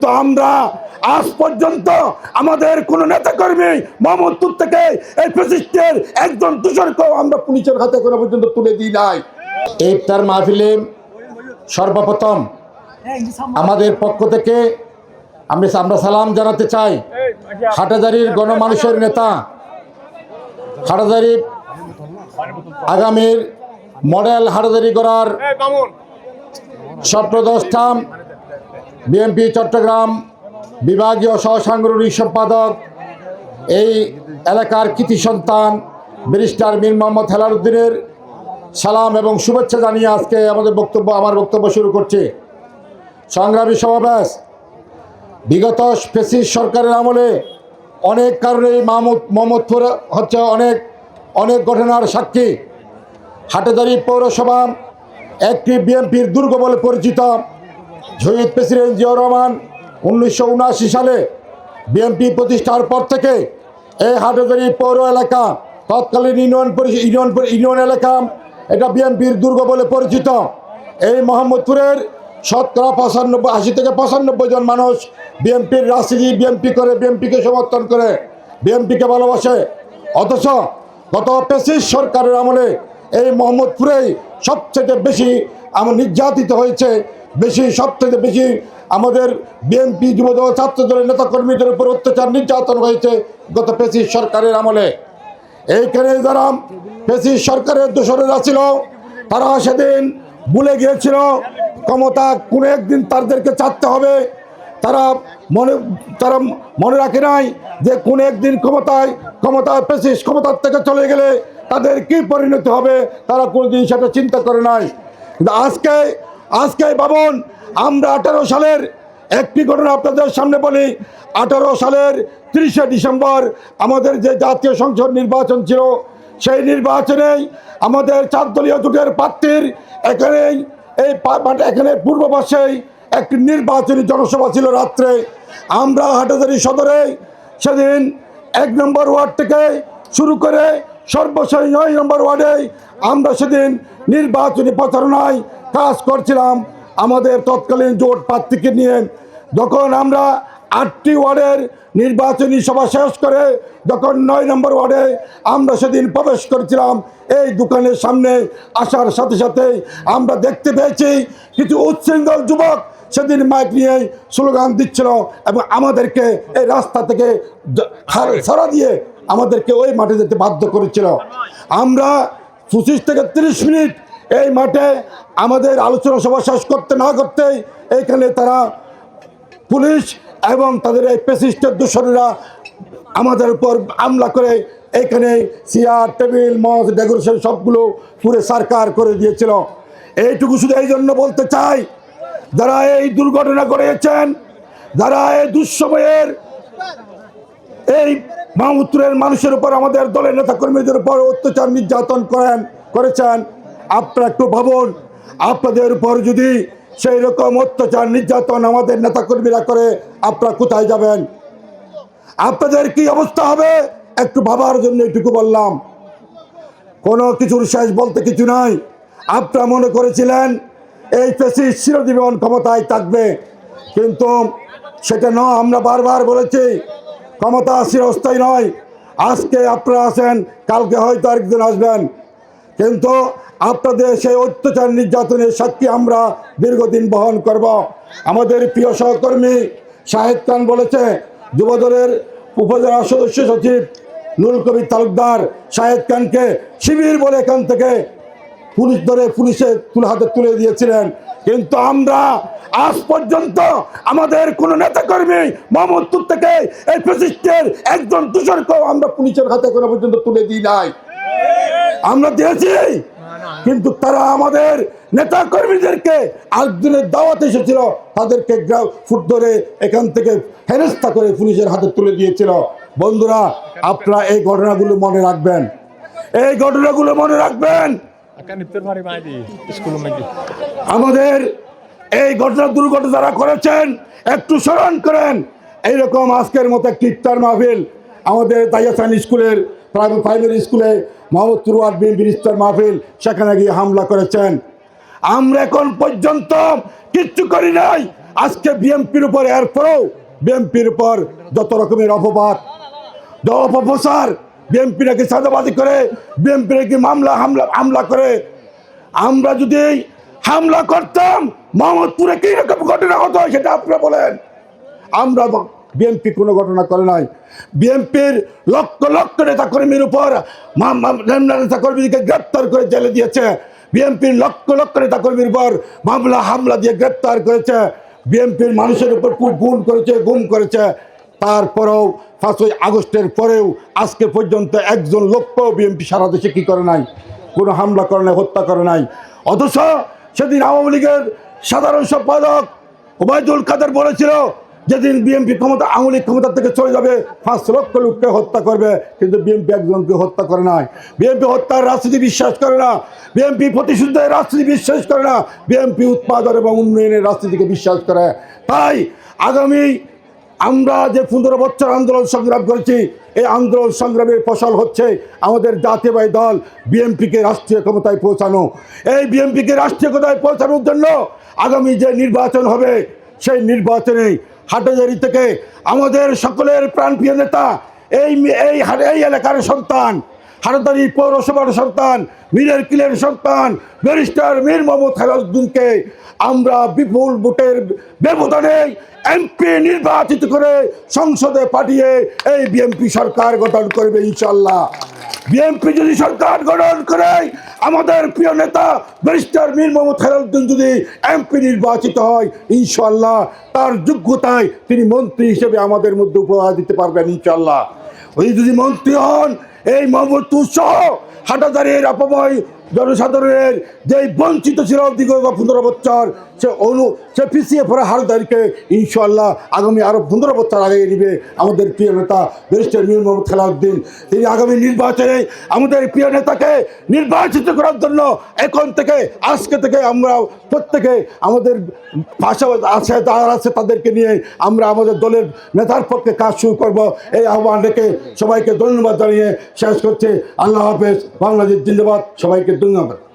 তো আমরা আজ পর্যন্ত আমাদের কোন নেতাকর্মী মোহাম্মদপুর থেকে এই প্রতিষ্ঠের একজন তুষারকেও আমরা পুলিশের হাতে কোনো পর্যন্ত তুলে দিই নাই। ইফতার মাহফিলে সর্বপ্রথম আমাদের পক্ষ থেকে আমি আমরা সালাম জানাতে চাই হাটাজারির গণমানুষের নেতা হাটাজারি আগামীর মডেল হাটাজারি করার স্বপ্নদ্রষ্টা বিএনপি চট্টগ্রাম বিভাগীয় সহসাংগঠনিক সম্পাদক এই এলাকার কৃতি সন্তান, ব্যারিস্টার মীর মোহাম্মদ হেলালুদ্দিনের সালাম এবং শুভেচ্ছা জানিয়ে আজকে আমাদের বক্তব্য, আমার বক্তব্য শুরু করছে। সংগ্রামী সমাবেশ, বিগত ফেসিস সরকারের আমলে অনেক কারণে মাহমুদ মোহাম্মদপুর হচ্ছে অনেক অনেক ঘটনার সাক্ষী। হাটেদারি পৌরসভা একটি বিএনপির দুর্গ বলে পরিচিত। শহীদ প্রেসিডেন্ট জিয়াউর রহমান উনিশশো উনআশি সালে বিএনপি প্রতিষ্ঠার পর থেকে এই হাটেদারি পৌর এলাকা, তৎকালীন ইউনিয়ন পরিষদ ইউনিয়ন ইউনিয়ন এলাকা, এটা বিএনপির দুর্গ বলে পরিচিত। এই মোহাম্মদপুরের শতকরা পঁচানব্বই, আশি থেকে পঁচানব্বই জন মানুষ বিএনপির রাজনীতি, বিএনপি করে, বিএনপিকে সমর্থন করে, বিএনপিকে ভালোবাসে। অথচ গত পেসিস সরকারের আমলে এই মোহাম্মদপুরেই সবচেয়ে বেশি আমার নির্যাতিত হয়েছে বেশি, সবচেয়ে বেশি আমাদের বিএনপি যুবদল, ছাত্রদলের নেতাকর্মীদের উপর অত্যাচার নির্যাতন হয়েছে গত পেসিস সরকারের আমলে। এইখানে যারা পেসিস সরকারের দোসরেরা ছিল, তারা সেদিন ভুলে গিয়েছিল, ক্ষমতা কোনো একদিন তাদেরকে চাচ্ছে হবে। তারা মনে তারা মনে রাখে নাই যে কোন একদিন ক্ষমতায়, ক্ষমতা পেশিস ক্ষমতার থেকে চলে গেলে তাদের কি পরিণতি হবে, তারা কোনোদিন সেটা চিন্তা করে নাই। কিন্তু আজকে আজকে ভাবুন আমরা আঠারো সালের একটি ঘটনা আপনাদের সামনে বলি। আঠারো সালের তিরিশে ডিসেম্বর আমাদের যে জাতীয় সংসদ নির্বাচন ছিল, সেই নির্বাচনেই আমাদের চার দলীয় জোটের প্রার্থীর এখানেই, এই এখানে পূর্ব পাশেই একটি নির্বাচনী জনসভা ছিল রাত্রে। আমরা হাটাজারি সদরে সেদিন এক নম্বর ওয়ার্ড থেকে শুরু করে সর্বশেষ নয় নম্বর ওয়ার্ডে আমরা সেদিন নির্বাচনী প্রচারণায় কাজ করছিলাম। আমাদের তৎকালীন জোট প্রার্থীকে নিয়ে। যখন আমরা আটটি ওয়ার্ডের নির্বাচনী সভা শেষ করে যখন নয় নম্বর ওয়ার্ডে আমরা সেদিন প্রবেশ করেছিলাম, এই দোকানের সামনে আসার সাথে সাথে আমরা দেখতে পেয়েছি কিছু উচ্ছৃঙ্খল যুবক সেদিন মাইক নিয়ে স্লোগান দিচ্ছিল এবং আমাদেরকে এই রাস্তা থেকে সারা দিয়ে আমাদেরকে ওই মাঠে যেতে বাধ্য করেছিল। আমরা পঁচিশ থেকে তিরিশ মিনিট এই মাঠে আমাদের আলোচনা সভা শেষ করতে না করতেই এইখানে তারা পুলিশ এবং তাদের এই পেসিস্টের দূষণেরা আমাদের উপর হামলা করে এখানে চেয়ার, টেবিল, মঞ্চ, ডেকোরেশন সবগুলো পুরো সারকার করে দিয়েছিল। এইটুকু শুধু এই জন্য বলতে চাই, যারা এই দুর্ঘটনা করেছেন যারা এই দুঃসময়ের এই মাহমুদপুরের মানুষের উপর আমাদের দলের নেতাকর্মীদের উপর অত্যাচার, নির্যাতন করেন, করেছেন। আপনারা একটু ভাবুন, আপনাদের উপর যদি সেই রকম অত্যাচার, নির্যাতন আমাদের নেতাকর্মীরা করে, আপনারা কোথায় যাবেন? আপনাদের কি অবস্থা হবে? একটু ভাবার জন্য এটুকু বললাম। কোনো কিছুর শেষ বলতে কিছু নাই। আপনারা মনে করেছিলেন এই পেশি চিরজীবন ক্ষমতায় থাকবে, কিন্তু সেটা নয় আমরা বারবার বলেছি। ক্ষমতা চিরস্থায়ী নয়। আজকে আপনারা আছেন, কালকে হয়তো আরেকদিন আসবেন। কিন্তু আপনাদের সেই অত্যাচার নির্যাতনের সাক্ষী আমরা দীর্ঘদিন বহন করব। আমাদের প্রিয় সহকর্মী শাহেদ খান বলেছে, যুবদলের উপজেলা সদস্য সচিব নুরুল কবির তালুকদার শাহেদ খানকে শিবির বলে এখান থেকে পুলিশ ধরে পুলিশে তুলে হাতে তুলে দিয়েছিলেন। কিন্তু আমরা আজ পর্যন্ত আমাদের কোনো নেতাকর্মী মোহাম্মদপুর থেকে এই প্রতিষ্ঠের একজন তুষারকেও আমরা পুলিশের হাতে কোনো পর্যন্ত তুলে দিই নাই। আমরা দিয়েছি, কিন্তু তারা আমাদের নেতা কর্মীদেরকে আরেকদিনের দাওয়াত এসেছিল, তাদেরকে ফুট ধরে এখান থেকে হেনস্থা করে পুলিশের হাতে তুলে দিয়েছিল। বন্ধুরা, আপনারা এই ঘটনাগুলো মনে রাখবেন। এই ঘটনাগুলো মনে রাখবেন আমাদের এই ঘটনা দুর্ঘটনা যারা করেছেন, একটু স্মরণ করেন। এইরকম আজকের মতো একটি ইফতার মাহফিল আমাদের তাইয়াসান স্কুলের প্রাইমারি স্কুলে মোহাম্মদ তুরওয়ার বিএনপির ইফতার মাহফিল, সেখানে গিয়ে হামলা করেছেন। আমরা এখন পর্যন্ত কিচ্ছু করি নাই। আজকে বিএমপির উপর এরপরেও বিএমপির উপর যত রকমের অপবাদ অপপ্রচার বিএমপি নাকি চাঁদাবাদি করে বিএমপি নাকি মামলা, হামলা হামলা করে। আমরা যদি হামলা করতাম, মোহাম্মদপুরে কি রকম ঘটনা হতো সেটা আপনারা বলেন। আমরা বিএনপি কোনো ঘটনা করে নাই। বিএনপির লক্ষ লক্ষ নেতা কর্মীর উপর নেতা কর্মীকে গ্রেপ্তার করে জেলে দিয়েছে। বিএনপির লক্ষ লক্ষ নেতা কর্মীর উপর মামলা, হামলা দিয়ে গ্রেপ্তার করেছে। বিএনপির মানুষের উপর খুব গুম করেছে গুম করেছে। তারপরেও পাঁচই আগস্টের পরেও আজকে পর্যন্ত একজন লোককেও বিএনপি সারা দেশে কী করে নাই? কোনো হামলা করে নাই, হত্যা করে নাই। অথচ সেদিন আওয়ামী লীগের সাধারণ সম্পাদক ওবায়দুল কাদের বলেছিল, যেদিন বিএনপি ক্ষমতা লীগ ক্ষমতা থেকে চলে যাবে, পাঁচ লক্ষ লোককে হত্যা করবে, কিন্তু বিএনপি একজনকে হত্যা করে নাই। বিএনপি হত্যার রাজনীতি বিশ্বাস করে না, বিএনপি প্রতিশুদ্ধের রাজনীতি বিশ্বাস করে না, বিএনপি উৎপাদন এবং উন্নয়নের রাজনীতিকে বিশ্বাস করে। তাই আগামী আমরা যে পনেরো বছর আন্দোলন সংগ্রাম করেছি, এই আন্দোলন সংগ্রামের ফসল হচ্ছে আমাদের জাতীয়বাহী দল বিএনপিকে রাষ্ট্রীয় ক্ষমতায় পৌঁছানো। এই বিএনপিকে রাষ্ট্রীয় ক্ষমতায় পৌঁছানোর জন্য আগামী যে নির্বাচন হবে, সেই নির্বাচনে হাটাজারি থেকে আমাদের সকলের প্রাণপ্রিয় নেতা, এই এই এই এলাকার সন্তান হাটাদারি পৌরসভার সন্তান, মীরের কিলের সন্তান, ব্যারিস্টার মীর মোহাম্মদ খালাউদ্দিনকে আমরা বিপুল ভোটের ব্যবধানে এমপি নির্বাচিত করে সংসদে পাঠিয়ে এই বিএনপি সরকার গঠন করবে ইনশাল্লাহ বিএনপি যদি সরকার গঠন করে, আমাদের প্রিয় নেতা ব্যারিস্টার মীর মোহাম্মদ খালাউদ্দিন যদি এমপি নির্বাচিত হয় ইনশাল্লাহ তার যোগ্যতায় তিনি মন্ত্রী হিসেবে আমাদের মধ্যে উপহার দিতে পারবেন ইনশাল্লাহ ওই যদি মন্ত্রী হন এই মোহাম্মদপুর তুষ হাটাদারের অপময় জনসাধারণের যেই বঞ্চিত ছিল দীর্ঘ পনেরো বছর, সে অনু, সে পিছিয়ে পড়া হারদারকে ইনশাল্লাহ আগামী আরও পনেরো বছর আগে নিবে আমাদের প্রিয় নেতা ব্যারিস্টার মীর মোহাম্মদ খেলাউদ্দিন। তিনি আগামী নির্বাচনে আমাদের প্রিয় নেতাকে নির্বাচিত করার জন্য এখন থেকে, আজকে থেকে আমরা প্রত্যেকে আমাদের ভাষা আছে, যারা আছে তাদেরকে নিয়ে আমরা আমাদের দলের নেতার পক্ষে কাজ শুরু করব। এই আহ্বান রেখে সবাইকে ধন্যবাদ জানিয়ে শেষ করছে। আল্লাহ হাফেজ। বাংলাদেশ জিন্দাবাদ। সবাইকে ধন্যবাদ